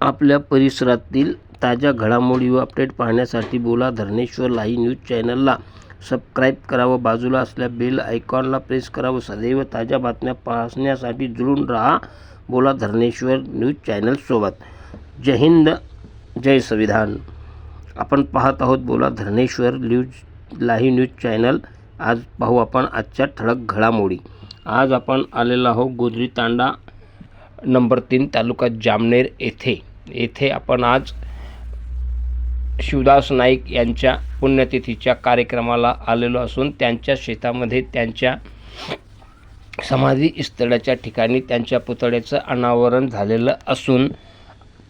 आपल्या परिसरातील ताज्या घडामोडी व अपडेट पाहण्यासाठी बोला धरणेश्वर लाही न्यूज चॅनलला. सबस्क्राईब करा व बाजूला असल्या बेल आयकॉनला प्रेस करा व सदैव ताज्या बातम्या पाहण्यासाठी जुळून राहा बोला धरणेश्वर न्यूज चॅनलसोबत जय हिंद जय संविधान. आपण पाहत आहोत बोला धरणेश्वर न्यूज लाही न्यूज चॅनल. आज पाहू आपण आजच्या ठळक घडामोडी. आज आपण आलेलो आहोत गोजरी तांडा नंबर तीन तालुका जामनेर येथे. येथे आपण आज शिवदास नाईक यांच्या पुण्यतिथीच्या कार्यक्रमाला आलेलो असून त्यांच्या शेतामध्ये त्यांच्या समाधी स्थळाच्या ठिकाणी त्यांच्या पुतळ्याचं अनावरण झालेलं असून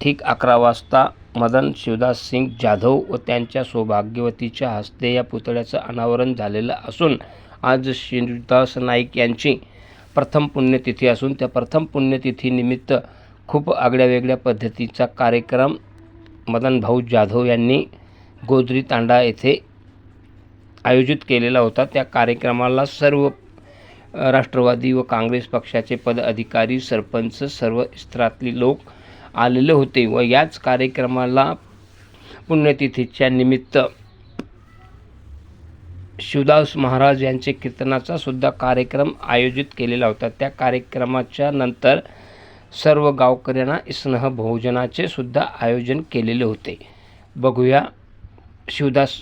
ठीक अकरा वाजता मदन शिवदास सिंग जाधव व त्यांच्या सौभाग्यवतीच्या हस्ते या पुतळ्याचं अनावरण झालेलं असून आज शिवदास नाईक यांची प्रथम पुण्यतिथी असून त्या प्रथम पुण्यतिथीनिमित्त खूप आगळ्या वेगळ्या पद्धतीचा कार्यक्रम मदन भाऊ जाधव यांनी गोजरी तांडा येथे आयोजित केलेला होता. त्या कार्यक्रमाला सर्व राष्ट्रवादी व काँग्रेस पक्षाचे पदाधिकारी सरपंच सर्व स्तरातली लोक आलेले होते व याच कार्यक्रमाला पुण्यतिथीच्या निमित्त शिवदास महाराज यांचे कीर्तनाचा सुद्धा कार्यक्रम आयोजित केलेला होता. त्या कार्यक्रमाच्या नंतर सर्व गावकऱ्यांना स्नेह भोजनाचे सुद्धा आयोजन केलेले होते. बघूया शिवदास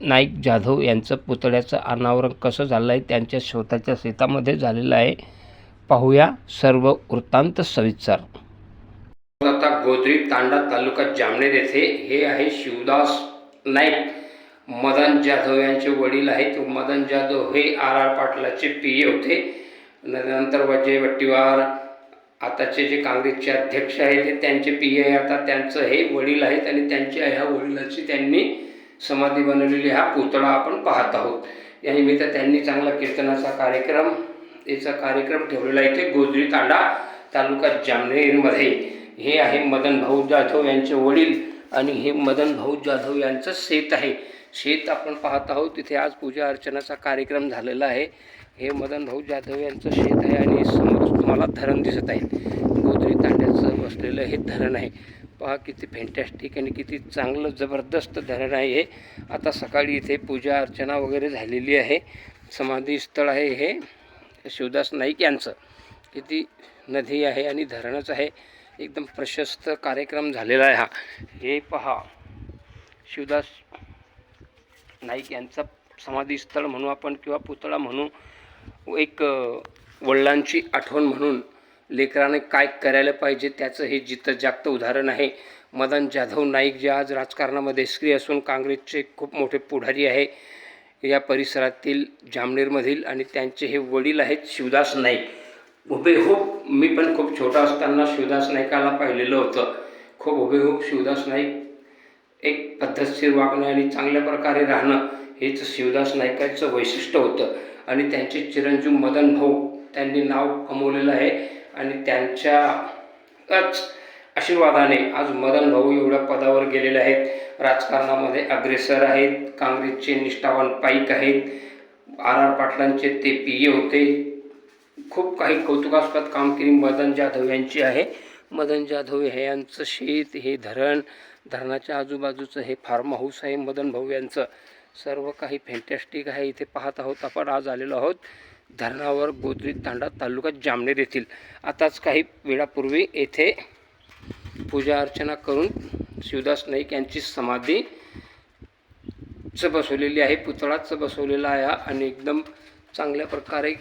नाईक जाधव यांचं पुतळ्याचं अनावरण कसं झालं आहे त्यांच्या स्वतःच्या शेतामध्ये झालेलं आहे. पाहूया सर्व वृत्तांत सविस्तर. आता गोदरी तांडा तालुका जामनेर येथे हे आहे शिवदास नाईक. मदन जाधव यांचे वडील आहेत. मदन जाधव हे आर आर पाटलाचे पी ए होते. नंतर वजय वट्टीवार आताचे जे काँग्रेसचे अध्यक्ष आहेत ते त्यांचे पी ए आता त्यांचं हे वडील आहेत आणि त्यांच्या ह्या वडिलाची त्यांनी समाधी बनवलेली हा पुतळा आपण पाहत आहोत. या निमित्त त्यांनी चांगला कीर्तनाचा कार्यक्रम याचा कार्यक्रम ठेवलेला आहे इथे गोजरी तांडा तालुका जामनेरमध्ये. हे आहे मदन भाऊ जाधव यांचे वडील आणि हे मदन भाऊ जाधव यांचं शेत आहे. शेत आपण पाहत आहोत तिथे आज पूजा अर्चनाचा कार्यक्रम झालेला आहे. हे मदन भाऊ जाधव यांचं शेत आहे आणि तुम्हाला धरण दिसत आहे. गोदरी तांड्याचं बसलेलं हे धरण आहे. पहा किती फॅन्टॅस्टिक आणि किती चांगलं जबरदस्त धरण आहे हे. आता सकाळी इथे पूजा अर्चना वगैरे झालेली आहे. समाधी स्थळ आहे हे. शिवदास नाईक यांचं. किती नदी आहे आणि धरणच आहे. एकदम प्रशस्त कार्यक्रम झालेला आहे हा. हे पहा. शिवदास नाईक यांचा समाधीस्थळ म्हणू आपण किंवा पुतळा म्हणू. एक वडिलांची आठवण म्हणून लेकराने काय करायला पाहिजे त्याचं हे जिथं जागतं उदाहरण आहे. मदन जाधव नाईक जे आज राजकारणामध्ये सक्रिय असून काँग्रेसचे खूप मोठे पुढारी आहे. या परिसरातील जामनेरमधील आणि त्यांचे हे वडील आहेत शिवदास नाईक. हुबेहूब मी पण खूप छोटा असताना शिवदास नाईकाला पाहिलेलं होतं. खूप हुबेहूब शिवदास नाईक एक पद्धतशीर वागणं आणि चांगल्या प्रकारे राहणं हेच शिवदास नाईकाचं वैशिष्ट्य होतं. आणि त्यांचे चिरंजीव मदन भाऊ त्यांनी नाव कमवलेलं आहे. आणि त्यांच्याच आशीर्वादाने आज मदन भाऊ एवढ्या पदावर गेलेले आहेत. राजकारणामध्ये अग्रेसर आहेत. काँग्रेसचे निष्ठावान पाईक आहेत. आर आर पाटलांचे ते पी ए होते. खूप काही कौतुकास्पद कामगिरी मदन जाधव यांची आहे. मदन जाधव हे यांचं शेत हे धरण धरणाच्या आजूबाजूचं हे फार्म हाऊस आहे मदन भाऊ यांचं. सर्व काही फॅन्टॅस्टिक आहे. इथे पाहत आहोत आपण आज आलेलो आहोत धरणावर गोदरी तांडा तालुका जामनेर येथील. आताच काही वेळापूर्वी येथे पूजा अर्चना करून शिवदास नाईक यांची समाधी च बसवलेली आहे. पुतळाच बसवलेला आहे आणि एकदम चांगल्या प्रकारे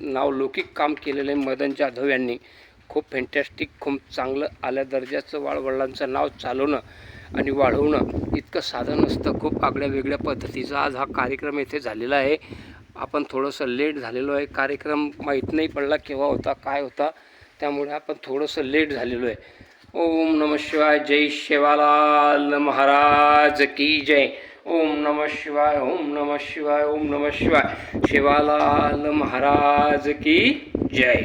नावलौकिक काम केलेलं आहे. मदन जाधव यांनी. खूप फॅन्टॅस्टिक खूप चांगलं आल्या दर्जाचं वाळवडिलांचं नाव चालवणं आणि वाढवणं इतकं साधन असतं. खूप आगळ्या वेगळ्या पद्धतीचा आज हा कार्यक्रम येथे झालेला आहे. आपण थोडंसं लेट झालेलो आहे. कार्यक्रम माहीत नाही पडला केव्हा होता काय होता त्यामुळे आपण थोडंसं लेट झालेलो आहे. ओम नम शिवाय जय शेवालाल महाराज की जय. ओम नम शिवाय ओम नम शिवाय ओम नम शिवाय. शिवालाल महाराज की जय.